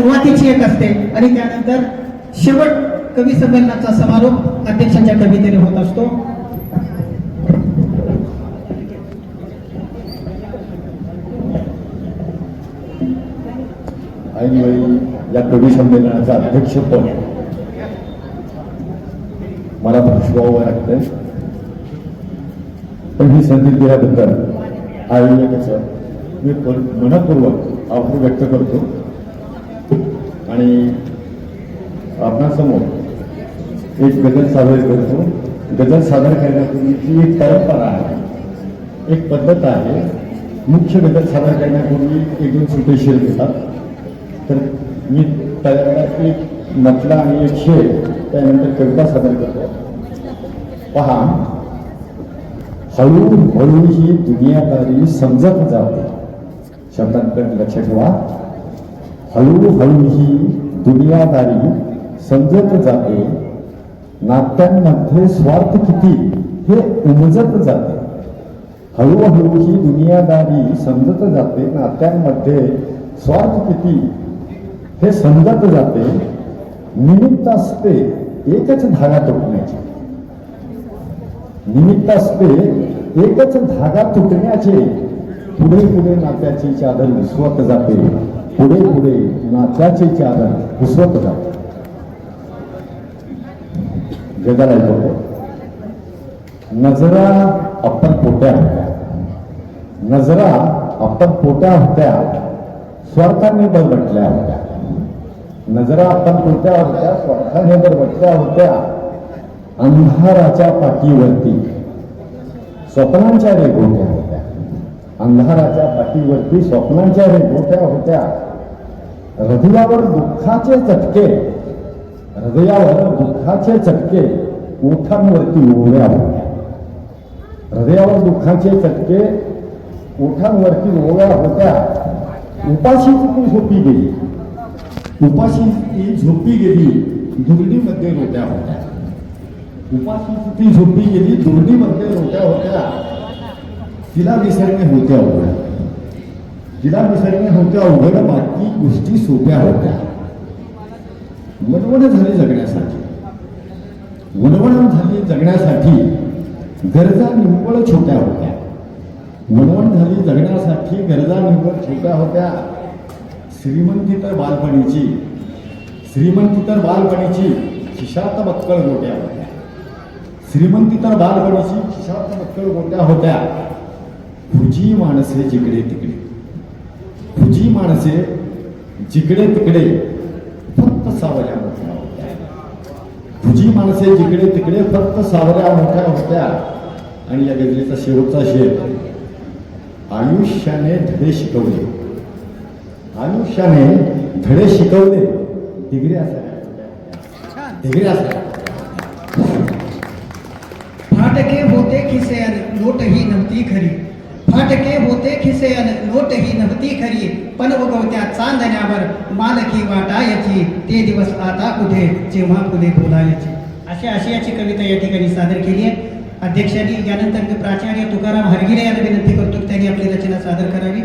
सुरुवातीची एक असते आणि त्यानंतर शेवट कवी संमेलनाचा समारोप अध्यक्षांच्या कवितेने होत असतो. ऐनवेळी या कवी संमेलनाचं अध्यक्षपद मला भूषवावं लागतंय पण ही संधी दिल्याबद्दल आयोजकाचं मी मनपूर्वक आभार व्यक्त करतो. आणि आपणासमोर एक गज़ल सादर करतो गज़ल सादर करण्यापूर्वीची एक परंपरा आहे एक पद्धत आहे मुख्य गज़ल सादर करण्यापूर्वी एक दोन सुटे शेर घेतात तर मी त्याला एक म्हटला आणि एक शेर त्यानंतर कविता सादर करतो पहा हळूहळू ही दुनियादारी समजत जाते शब्दांकडे लक्ष ठेवा हळूहळू ही दुनियादारी समजत जाते. नात्यांमध्ये स्वार्थ किती हे उमजत जाते. हळूहळू ही दुनियादारी समजत जाते. नात्यांमध्ये स्वार्थ किती हे समजत जाते. निमित्त असते एकच धागा तुटण्याची. निमित्त असते एकच धागा तुटण्याचे. पुढे पुढे नात्याची चादर विसवत जाते. पुढे पुढे. नाचाचे चादर घुसवत होता गजल ऐकतो नजरा आपण पोट्या होत्या. नजरा आपण पोट्या होत्या. स्वार्थाने बरबटल्या होत्या. नजरा आपण पोट्या होत्या. स्वार्थाने बरबटल्या होत्या. अंधाराच्या पाठीवरती. स्वप्नांच्या रेघोट्या होत्या. अंधाराच्या पाठीवरती स्वप्नांच्या रेघोट्या होत्या. हृदयावर दुःखाचे चटके. हृदयावर दुःखाचे चटके. ओठांवरती ओढ्या होत्या. हृदयावर दुःखाचे चटके. ओठांवरती ओव्या होत्या. उपाशी ती झोपी गेली. उपाशी ती झोपी गेली. दुर्डीमध्ये रोट्या होत्या. उपाशी ती झोपी गेली. दुर्डीमध्ये रोट्या होत्या. तिला विसरणे होत्या होत्या तिला विसरणे होत्या उघड बाकी गोष्टी सोप्या होत्या. वनवण झाली जगण्यासाठी. वनवण झाली जगण्यासाठी गरजा निव्वळ छोट्या होत्या. वणवण झाली जगण्यासाठी गरजा निव्वळ छोट्या होत्या. श्रीमंती तर बालपणीची. श्रीमंती तर बालपणीची खिशात बक्कळ गोट्या होत्या. श्रीमंती तर बालपणीची खिशात बक्कळ गोट्या होत्या. फुजी माणसे जिकडे तिकडे. फुजी माणसे जिकडे तिकडे फक्त सावऱ्या मोठ्या होत्या. फुजी माणसे जिकडे तिकडे फक्त सावऱ्या मोठ्या होत्या. आणि या गजलीचा शेवटचा शेर आयुष्याने धडे शिकवले. आयुष्याने धडे शिकवले. डिग्र्या सगळ्या डिग्र्या सगळ्या फाटके होते खिसेयन लोट ही नव्हती खरी. फाटके होते खिसे लोट ही नव्हती खरी. पण उगवत्या चांदण्यावर मालकी वाटायची. ते दिवस आता कुठे जेव्हा फुले बोलायची. अशी आशियाची कविता या ठिकाणी सादर केली आहे. अध्यक्षांनी यानंतर मी प्राचार्य तुकाराम हरगिरे यांना विनंती करतो की त्यांनी आपली रचना सादर करावी.